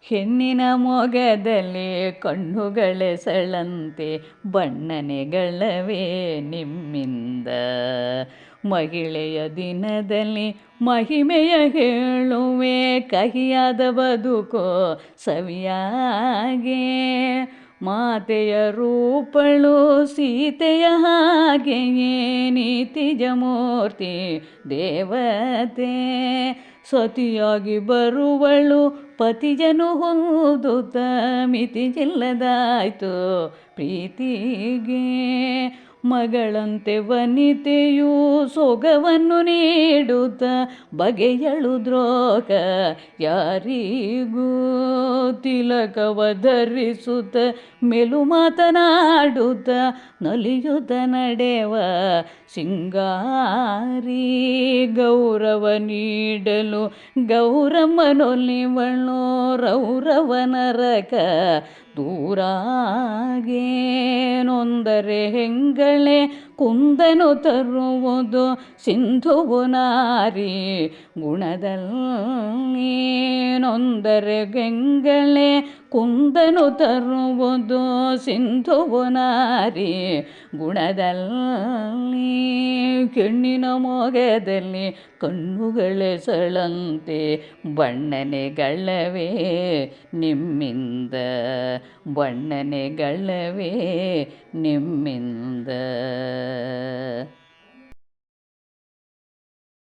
ಹೆಣ್ಣಿನ ಮೊಗದಲ್ಲಿ ಕಣ್ಣುಗಳೆಸಳಂತೆ ಬಣ್ಣನೆಗಳವೇ ನಿಮ್ಮಿಂದ. ಮಹಿಳೆಯ ದಿನದಲ್ಲಿ ಮಹಿಮೆಯ ಹೇಳುವೆ, ಕಹಿಯಾದ ಬದುಕೋ ಸವಿಯಾಗೆ. ಮಾತೆಯ ರೂಪಳು ಸೀತೆಯ ಹಾಗೆಯೇ, ನೀತಿಜ ಮೂರ್ತಿ ದೇವತೆ. ಸತಿಯಾಗಿ ಬರುವಳು ಪತಿಜನು ಮಿತಿ ಮಿತಿಜಿಲ್ಲದಾಯ್ತು ಪ್ರೀತಿಗೆ. ಮಗಳಂತೆ ವನಿತೆಯು ಸೊಗವನ್ನು ನೀಡುತ್ತ ಬಗೆಯಳು ದ್ರೋಕ. ಯಾರಿಗೂ ತಿಲಕವ ಧರಿಸುತ್ತ ಮೆಲು ಮಾತನಾಡುತ್ತ ನಲಿಯುತ್ತ ನಡೆವ ಸಿಂಗಾರಿ ಗೌರವ ನೀಡಲು ಗೌರಮ್ಮನೊಲಿವಳು ರೌರವ ನರಕ. ದೂರಾಗೆ ನೊಂದರೆ மகளே ಕುಂದನು ತರುವುದು ಸಿಂಧುವು ನಾರಿ ಗುಣದಲ್ಲಿ ನೊಂದರೆ ಗೆಂಗಳೆ ಕುಂದನು ತರುವುದು ಸಿಂಧುವು ನಾರಿ ಗುಣದಲ್ಲಿ ಕೆಣ್ಣಿನ ಮೊಗದಲ್ಲಿ ಕಣ್ಣುಗಳೇ ಸಳಂತೆ ಬಣ್ಣನೆಗಳವೇ ನಿಮ್ಮಿಂದ ಬಣ್ಣನೆಗಳವೇ ನಿಮ್ಮಿಂದ 呃